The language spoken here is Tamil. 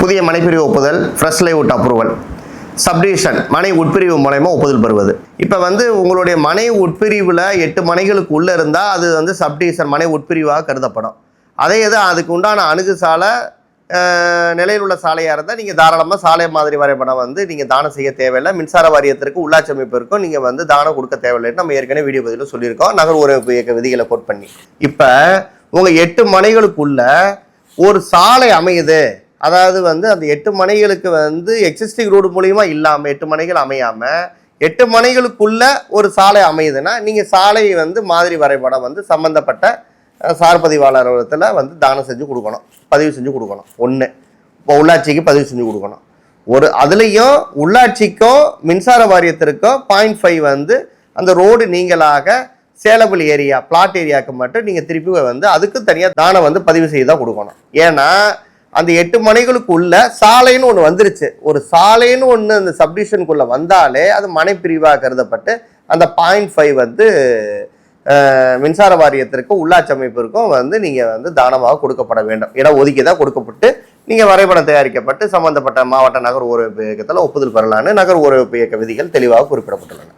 புதிய மனைப்பிரிவு ஒப்புதல் ஃப்ரெஷ் லைவுட் அப்ரூவல் சப்டிவிஷன் மனை உட்பிரிவு மூலயமா ஒப்புதல் பெறுவது. இப்போ வந்து உங்களுடைய மனை உட்பிரிவில் எட்டு மனைகளுக்கு உள்ளே இருந்தால் அது வந்து சப்டிவிஷன் மனை உட்பிரிவாக கருதப்படும். அதே இது அதுக்கு உண்டான அணுகு சாலை நிலையில் உள்ள சாலையாக இருந்தால் நீங்கள் தாராளமாக சாலை மாதிரி வரைபடம் வந்து நீங்கள் தானம் செய்ய தேவையில்லை. மின்சார வாரியத்திற்கு உள்ளாட்சி அமைப்பிற்கும் நீங்கள் வந்து தானம் கொடுக்க தேவையில்லைன்னு நம்ம ஏற்கனவே வீடியோ பதிவில் சொல்லியிருக்கோம். நகர் உறவு இயக்க விதிகளை கோட் பண்ணி. இப்போ உங்கள் எட்டு மனைகளுக்குள்ள ஒரு சாலை அமையுது. அதாவது வந்து அந்த எட்டு மனைகளுக்கு வந்து எக்ஸிஸ்டிங் ரோடு மூலியமா இல்லாமல் எட்டு மனைகள் அமையாமல் எட்டு மனைகளுக்குள்ள ஒரு சாலை அமையுதுன்னா நீங்கள் சாலை வந்து மாதிரி வரைபடம் வந்து சம்மந்தப்பட்ட சார்பதிவாளரத்தில் வந்து தானம் செஞ்சு கொடுக்கணும். பதிவு செஞ்சு கொடுக்கணும். ஒன்று இப்போ உள்ளாட்சிக்கு பதிவு செஞ்சு கொடுக்கணும். ஒரு அதுலேயும் உள்ளாட்சிக்கும் மின்சார வாரியத்திற்கும் பாயிண்ட் ஃபைவ் வந்து அந்த ரோடு நீங்களாக சேலபிள் ஏரியா பிளாட் ஏரியாவுக்கு மட்டும் நீங்கள் திருப்பி வந்து அதுக்கு தனியாக தானம் வந்து பதிவு செய்து தான் கொடுக்கணும். ஏன்னா அந்த எட்டு மனைகளுக்குள்ள சாலைன்னு ஒன்று வந்துருச்சு. ஒரு சாலைன்னு ஒன்று அந்த சப்டிஷனுக்குள்ளே வந்தாலே அது மனை பிரிவாக கருதப்பட்டு அந்த பாயிண்ட் ஃபைவ் வந்து மின்சார வாரியத்திற்கும் உள்ளாட்சி அமைப்பிற்கும் வந்து நீங்கள் வந்து தானமாக கொடுக்கப்பட வேண்டும். இடம் ஒதுக்கி தான் கொடுக்கப்பட்டு நீங்கள் வரைபடம் தயாரிக்கப்பட்டு சம்பந்தப்பட்ட மாவட்ட நகர் ஊரமைப்பு இயக்கத்தில் ஒப்புதல் பெறலான்னு நகர் ஊரமைப்பு இயக்க விதிகள் தெளிவாக குறிப்பிடப்பட்டுள்ளன.